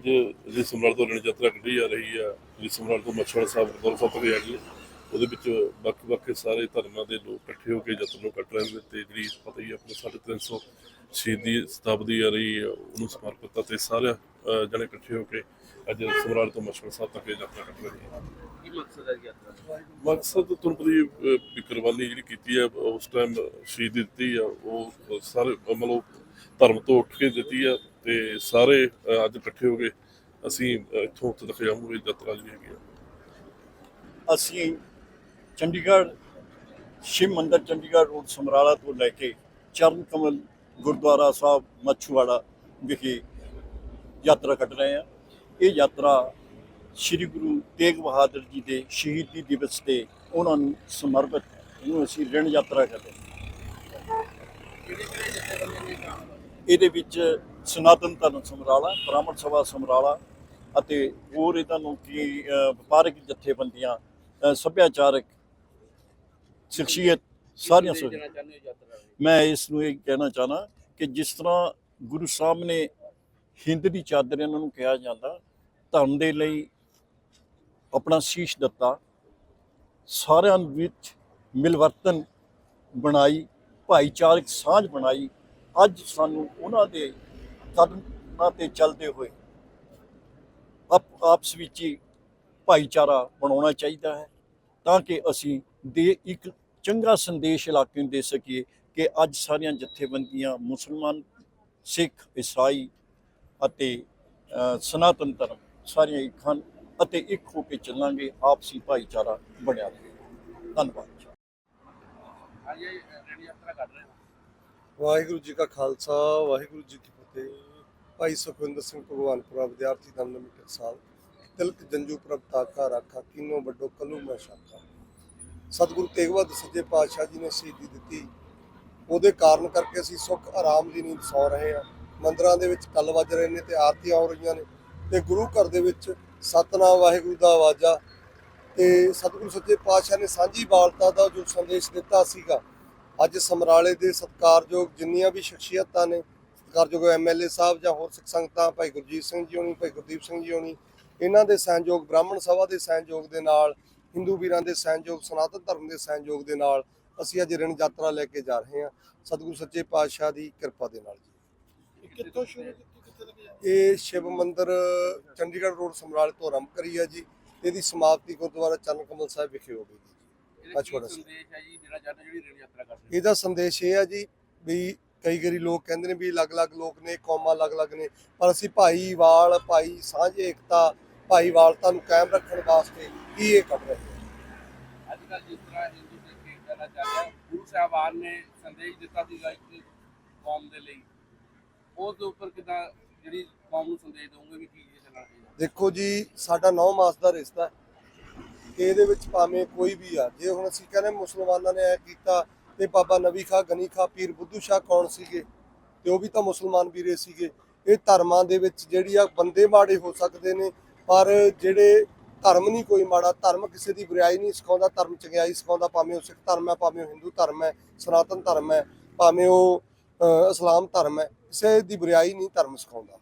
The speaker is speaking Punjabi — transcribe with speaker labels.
Speaker 1: ਅੱਜ ਜਿਹੜੀ ਸਮਰਾਲ ਤੋਂ ਰਣ ਯਾਤਰਾ ਕੱਢੀ ਜਾ ਰਹੀ ਆ ਜਿਹੜੀ ਸਮਰਾਲ ਤੋਂ ਮੱਛਵਾੜਾ ਸਾਹਿਬ ਗੁਰਦੁਆਰਾ ਸਾਹਿਬ ਤੱਕ ਜਾਣੀ ਹੈ ਉਹਦੇ ਵਿੱਚ ਵੱਖ-ਵੱਖ ਸਾਰੇ ਧਰਮਾਂ ਦੇ ਲੋਕ ਇਕੱਠੇ ਹੋ ਕੇ ਯਤਨ ਨੂੰ ਕੱਟ ਰਹੇ ਨੇ ਤੇ ਜਿਹੜੀ ਪਤਾ ਹੀ ਆਪਣੇ 350 ਸ਼ਹੀਦੀ ਸ਼ਤਾਬਦੀ ਆ ਰਹੀ ਆ ਉਹਨੂੰ ਸਮਰਪਿਤ ਤੇ ਸਾਰੇ ਜਣੇ ਇਕੱਠੇ ਹੋ ਕੇ ਅੱਜ ਸਮਰਾਲ ਤੋਂ ਮੱਛਵਾੜਾ ਸਾਹਿਬ ਤੱਕ ਯਾਤਰਾ ਕੱਢ ਰਹੇ ਨੇ।
Speaker 2: ਕੀ ਮਕਸਦ ਹੈ ਯਾਤਰਾ ਦਾ?
Speaker 1: ਮਕਸਦ ਹੀ ਹੈ, ਵੀ ਕੁਰਬਾਨੀ ਜਿਹੜੀ ਕੀਤੀ ਆ ਉਸ ਟਾਈਮ ਸ਼ਹੀਦੀ ਦਿੱਤੀ ਆ ਉਹ ਸਾਰੇ ਮਤਲਬ ਧਰਮ ਤੋਂ ਉੱਠ ਕੇ ਦਿੱਤੀ ਆ ਤੇ ਸਾਰੇ ਅੱਜ ਇਕੱਠੇ ਹੋ ਕੇ ਅਸੀਂ ਇੱਥੋਂ ਉੱਥੇ ਤੱਕ ਜਾਵਾਂਗੇ ਯਾਤਰਾ ਜਿਹੜੀ ਹੈਗੀ ਆ।
Speaker 3: ਅਸੀਂ ਚੰਡੀਗੜ੍ਹ, ਸ਼ਿਵ ਮੰਦਰ ਚੰਡੀਗੜ੍ਹ ਰੋਡ ਸਮਰਾਲਾ ਤੋਂ ਲੈ ਕੇ ਚਰਨ ਕਮਲ ਗੁਰਦੁਆਰਾ ਸਾਹਿਬ ਮੱਛੂਵਾੜਾ ਵਿਖੇ ਯਾਤਰਾ ਕੱਢ ਰਹੇ ਹਾਂ। ਇਹ ਯਾਤਰਾ ਸ੍ਰੀ ਗੁਰੂ ਤੇਗ ਬਹਾਦਰ ਜੀ ਦੇ ਸ਼ਹੀਦੀ ਦਿਵਸ ਤੇ ਉਹਨਾਂ ਨੂੰ ਸਮਰਪਿਤ ਹੈ। ਅਸੀਂ ਰਣ ਯਾਤਰਾ ਕਰਦੇ ਇਹਦੇ ਵਿੱਚ ਸਨਾਤਨ ਧਰਮ ਸਮਰਾਲਾ ਬ੍ਰਾਹਮਣ ਸਭਾ ਸਮਰਾਲਾ ਅਤੇ ਹੋਰ ਇਹਨਾਂ ਨੂੰ ਕੀ ਵਪਾਰਕ ਜਥੇਬੰਦੀਆਂ ਸੱਭਿਆਚਾਰਕ ਸ਼ਖਸੀਅਤ ਸਾਰੀਆਂ ਸੋ? ਮੈਂ ਇਸ ਨੂੰ ਇਹ ਕਹਿਣਾ ਚਾਹਨਾ ਕਿ ਜਿਸ ਤਰ੍ਹਾਂ ਗੁਰੂ ਸਾਹਿਬ ਨੇ ਹਿੰਦ ਦੀ ਚਾਦਰ ਇਹਨਾਂ ਨੂੰ ਕਿਹਾ ਜਾਂਦਾ ਧਰਮ ਦੇ ਲਈ ਆਪਣਾ ਸੀਸ਼ ਦਿੱਤਾ ਸਾਰਿਆਂ ਵਿੱਚ ਮਿਲਵਰਤਨ ਬਣਾਈ ਭਾਈਚਾਰਕ ਸਾਂਝ ਬਣਾਈ ਅੱਜ ਸਾਨੂੰ ਉਹਨਾਂ ਦੇ ਕਦਮਾਂ ਤੇ ਚੱਲਦੇ ਹੋਏ ਆਪ ਆਪਸ ਵਿੱਚ ਹੀ ਭਾਈਚਾਰਾ ਬਣਾਉਣਾ ਚਾਹੀਦਾ ਹੈ ਤਾਂ ਕਿ ਅਸੀਂ ਦੇ ਇੱਕ ਚੰਗਾ ਸੰਦੇਸ਼ ਇਲਾਕੇ ਨੂੰ ਦੇ ਸਕੀਏ ਕਿ ਅੱਜ ਸਾਰੀਆਂ ਜਥੇਬੰਦੀਆਂ ਮੁਸਲਮਾਨ ਸਿੱਖ ਈਸਾਈ ਅਤੇ ਸਨਾਤਨ ਧਰਮ ਸਾਰੀਆਂ ਇੱਕ ਹਨ ਅਤੇ ਇੱਕ ਹੋ ਕੇ ਚੱਲਾਂਗੇ ਆਪਸੀ ਭਾਈਚਾਰਾ ਬਣਿਆ ਰਹੇ। ਧੰਨਵਾਦ
Speaker 4: ਵਾਹਿਗੁਰੂ ਜੀ ਕਾ ਖਾਲਸਾ ਵਾਹਿਗੁਰੂ ਜੀ ਕੀ ਫਤਿਹ ਭਾਈ ਸੁਖਵਿੰਦਰ ਸਿੰਘ ਭਗਵਾਨਪੁਰਾ, ਵਿਦਿਆਰਥੀ ਦਲ ਨਵੀਂ ਸਾਹਿਬ ਤਿਲਕ, ਜੰਜੂ ਪ੍ਰਭ, ਤਾਕਾ, ਰਾਖਾ, ਕਿਨੋ, ਵੱਡੋ, ਕਲੂ, ਮੈਂ ਸ਼ਾਖਾ ਸਤਿਗੁਰੂ ਤੇਗ ਬਹਾਦਰ ਸੱਚੇ ਪਾਤਸ਼ਾਹ ਜੀ ਨੇ ਸ਼ਹੀਦੀ ਦਿੱਤੀ। ਉਹਦੇ ਕਾਰਨ ਕਰਕੇ ਅਸੀਂ ਸੁੱਖ, ਆਰਾਮ ਦੀ ਨੀਂਦ ਸੌ ਰਹੇ ਹਾਂ। ਮੰਦਰਾਂ ਦੇ ਵਿੱਚ ਕੱਲ ਵੱਜ ਰਹੇ ਨੇ ਤੇ ਆਰਤੀਆਂ ਹੋ ਰਹੀਆਂ ਨੇ। ਤੇ ਗੁਰੂ ਘਰ ਦੇ ਵਿੱਚ ਸਤਨਾਮ ਵਾਹਿਗੁਰੂ ਦਾ ਆਵਾਜ਼ਾ ਤੇ ਸਤਿਗੁਰੂ ਸੱਚੇ ਪਾਤਸ਼ਾਹ ਨੇ ਸਾਂਝੀ ਬਾਲਤਾ ਦਾ ਜੋ ਸੰਦੇਸ਼ ਦਿੱਤਾ ਸੀਗਾ, ਅੱਜ ਸਮਰਾਲੇ ਦੇ ਸਤਿਕਾਰਯੋਗ ਜਿੰਨੀਆਂ ਵੀ ਸ਼ਖਸੀਅਤਾਂ ਨੇ ਸਤਿਕਾਰਯੋਗ ਐਮਐਲਏ ਸਾਹਿਬ ਜਾਂ ਹੋਰ ਸਿੱਖ ਸੰਗਤਾਂ ਭਾਈ ਗੁਰਜੀਤ ਸਿੰਘ ਜੀ ਹੋਣੀ ਭਾਈ ਗੁਰਦੀਪ ਸਿੰਘ ਜੀ ਹੋਣੀ ਇਹਨਾਂ ਦੇ ਸਹਿਯੋਗ ਬ੍ਰਾਹਮਣ ਸਭਾ ਦੇ ਸਹਿਯੋਗ ਦੇ ਨਾਲ ਹਿੰਦੂ ਵੀਰਾਂ ਦੇ ਸਹਿਯੋਗ ਸਨਾਤਨ ਧਰਮ ਦੇ ਸਹਿਯੋਗ ਦੇ ਨਾਲ ਅਸੀਂ ਅੱਜ ਰਣ ਯਾਤਰਾ ਲੈ ਕੇ ਜਾ ਰਹੇ ਹਾਂ। ਸਤਿਗੁਰੂ ਸੱਚੇ ਪਾਤਸ਼ਾਹ ਦੀ ਕਿਰਪਾ ਦੇ ਨਾਲ ਜੀ।
Speaker 3: ਕਿੱਥੋਂ ਸ਼ੁਰੂ
Speaker 4: ਇਹ ਸ਼ਿਵ ਮੰਦਿਰ ਚੰਡੀਗੜ੍ਹ ਰੋਡ ਸਮਰਾਲੇ ਤੋਂ ਆਰੰਭ ਕਰੀ ਹੈ ਜੀ। ਇਹਦੀ ਸਮਾਪਤੀ ਗੁਰਦੁਆਰਾ ਚਰਨ ਕਮਲ ਸਾਹਿਬ ਵਿਖੇ ਹੋਵੇਗੀ ਜੀ।
Speaker 2: ਸੰਦੇਸ਼ ਹੈ ਜੀ ਜਿਹੜਾ ਜਿਹੜੀ ਯਾਤਰਾ
Speaker 4: ਇਹਦਾ ਸੰਦੇਸ਼ ਇਹ ਹੈ ਜੀ ਵੀ ਕਈ ਵਾਰੀ ਲੋਕ ਕਹਿੰਦੇ ਨੇ ਵੀ ਅਲੱਗ-ਅਲੱਗ ਲੋਕ ਨੇ ਕੌਮਾਂ ਅਲੱਗ-ਅਲੱਗ ਨੇ ਪਰ ਅਸੀਂ ਭਾਈਵਾਲ ਭਾਈ ਸਾਂਝ ਏਕਤਾ ਭਾਈਵਾਲਤਾ ਨੂੰ ਕਾਇਮ ਰੱਖਣ ਵਾਸਤੇ ਕੀ ਇਹ ਕਰ ਰਹੇ ਹਾਂ
Speaker 2: ਹੋ ਅੱਜ ਕੱਲ੍ਹ ਜਿਸ ਤਰ੍ਹਾਂ ਹਿੰਦੂ ਸਿੱਖ ਏਕਤਾ ਦਾ ਚੱਲ ਰਿਹਾ ਗੁਰੂ ਸਾਹਿਬਾਨ ਨੇ ਸੰਦੇਸ਼ ਦਿੱਤਾ ਸੀਗਾ ਇੱਕ ਕੌਮ ਦੇ ਲਈ। ਉਸ ਦੇ ਉੱਪਰ ਕਿਦਾਂ ਜਿਹੜੀ ਕੌਮ ਨੂੰ ਸੰਦੇਸ਼ ਦਊਂਗੇ ਵੀ ਕੀ ਇਹ ਚੱਲਣਾ ਚਾਹੀਦਾ
Speaker 4: ਦੇਖੋ ਜੀ ਸਾਡਾ 9 ਮਾਸ ਦਾ ਰਿਸ਼ਤਾ ਇਹਦੇ ਵਿੱਚ ਭਾਵੇਂ ਕੋਈ ਵੀ ਆ ਜੇ ਹੁਣ ਅਸੀਂ ਕਹਿੰਦੇ ਮੁਸਲਮਾਨਾਂ ਨੇ ਐ ਕੀਤਾ ਤੇ ਬਾਬਾ ਨਬੀ ਖਾ, ਗਨੀ ਖਾ, ਪੀਰ ਬੁੱਧੂ ਸ਼ਾਹ ਕੌਣ ਸੀਗੇ? ਤੇ ਉਹ ਵੀ ਤਾਂ ਮੁਸਲਮਾਨ ਵੀਰੇ ਸੀਗੇ। ਇਹ ਧਰਮਾਂ ਦੇ ਵਿੱਚ ਜਿਹੜੀ ਆ ਬੰਦੇ ਮਾੜੇ ਹੋ ਸਕਦੇ ਨੇ, ਪਰ ਜਿਹੜੇ ਧਰਮ ਨਹੀਂ ਕੋਈ ਮਾੜਾ, ਧਰਮ ਕਿਸੇ ਦੀ ਬੁਰਾਈ ਨਹੀਂ ਸਿਖਾਉਂਦਾ, ਧਰਮ ਚੰਗਿਆਈ ਸਿਖਾਉਂਦਾ, ਭਾਵੇਂ ਉਹ ਸਿੱਖ ਧਰਮ ਹੈ, ਭਾਵੇਂ ਉਹ ਹਿੰਦੂ ਧਰਮ ਹੈ, ਸਨਾਤਨ ਧਰਮ ਹੈ, ਭਾਵੇਂ ਉਹ ਇਸਲਾਮ ਧਰਮ ਹੈ, ਕਿਸੇ ਦੀ ਬੁਰਾਈ ਨਹੀਂ ਧਰਮ ਸਿਖਾਉਂਦਾ।